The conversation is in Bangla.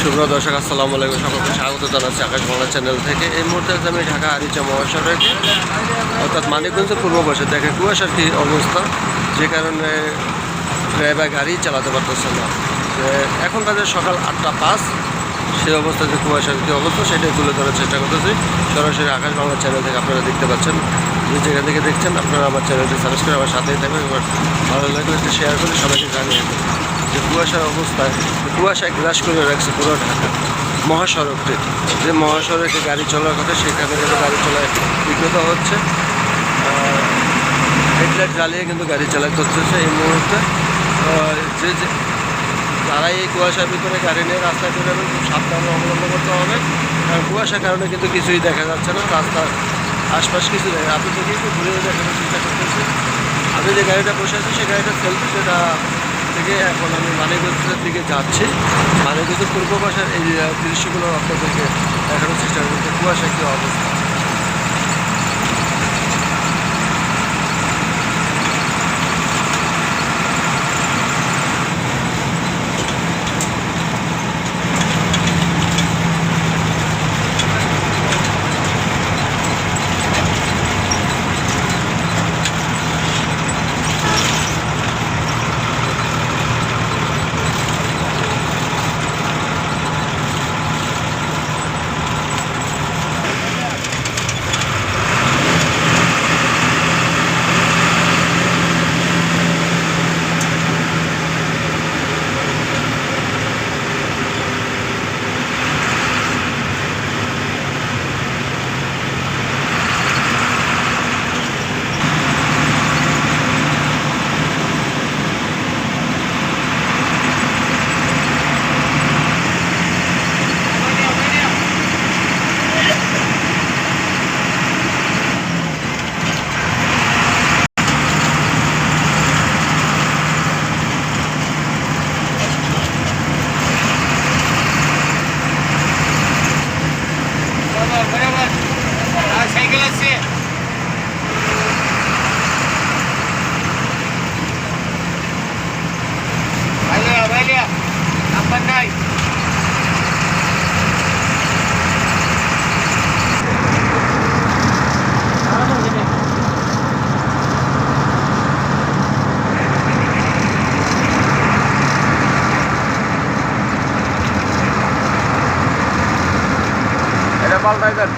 শুভ্র দর্শক, আসসালামু আলাইকুম। সকলকে স্বাগত জানাচ্ছি আকাশ বাংলা চ্যানেল থেকে। এই মুহূর্তে আছি আমি ঢাকা আরিচা মহাসড়কে, অর্থাৎ মানিকগঞ্জের পূর্ব পাশে দেখে কুয়াশার কি অবস্থা? যে কারণে ড্রাইভার গাড়ি চালাতে পারতেছে না। এখন বাজে সকাল আটটা পাঁচ। সেই অবস্থায় যে কুয়াশার কী অবস্থা, সেটাই তুলে ধরার চেষ্টা করতেছি। সরাসরি আকাশ বাংলা চ্যানেল থেকে আপনারা দেখতে পাচ্ছেন। যে যেখান থেকে দেখছেন, আপনারা আমার চ্যানেলটি সাবস্ক্রাইব আমার সাথেই থাকবেন। এবার ভালো একটু শেয়ার করে সবাইকে জানিয়ে কুয়াশার অবস্থায় কুয়াশায় গ্রাস করে রাখছে পুরো ঢাকা। মহাসড়কটি যে মহাসড়কে গাড়ি চলার কথা, সেখানে কিন্তু গাড়ি চলায় বিঘ্নত হচ্ছে। হেডলাইট জ্বালিয়ে কিন্তু গাড়ি চালাতে হচ্ছে এই মুহূর্তে। যে যে যারা এই কুয়াশার ভিতরে গাড়ি নিয়ে রাস্তায় বেরোবেন খুব সাবধানে অবলম্বন করতে হবে। কারণ কুয়াশার কারণে কিন্তু কিছুই দেখা যাচ্ছে না। রাস্তার আশপাশ কিছু দেখা আপনি যদি একটু ঘুরে দেখানোর চেষ্টা করতেছি আমি যে গাড়িটা বসে আছি সেই গাড়িটা সেলফি সেটা থেকে এখন আমি মানিকগঞ্জের দিকে যাচ্ছি। মানিকগঞ্জের পূর্ব পাশের এই দৃশ্যগুলো আপনাদেরকে দেখানোর চেষ্টা করছি কুয়াশা কী অবস্থা। এটা পাল্টাই দেন।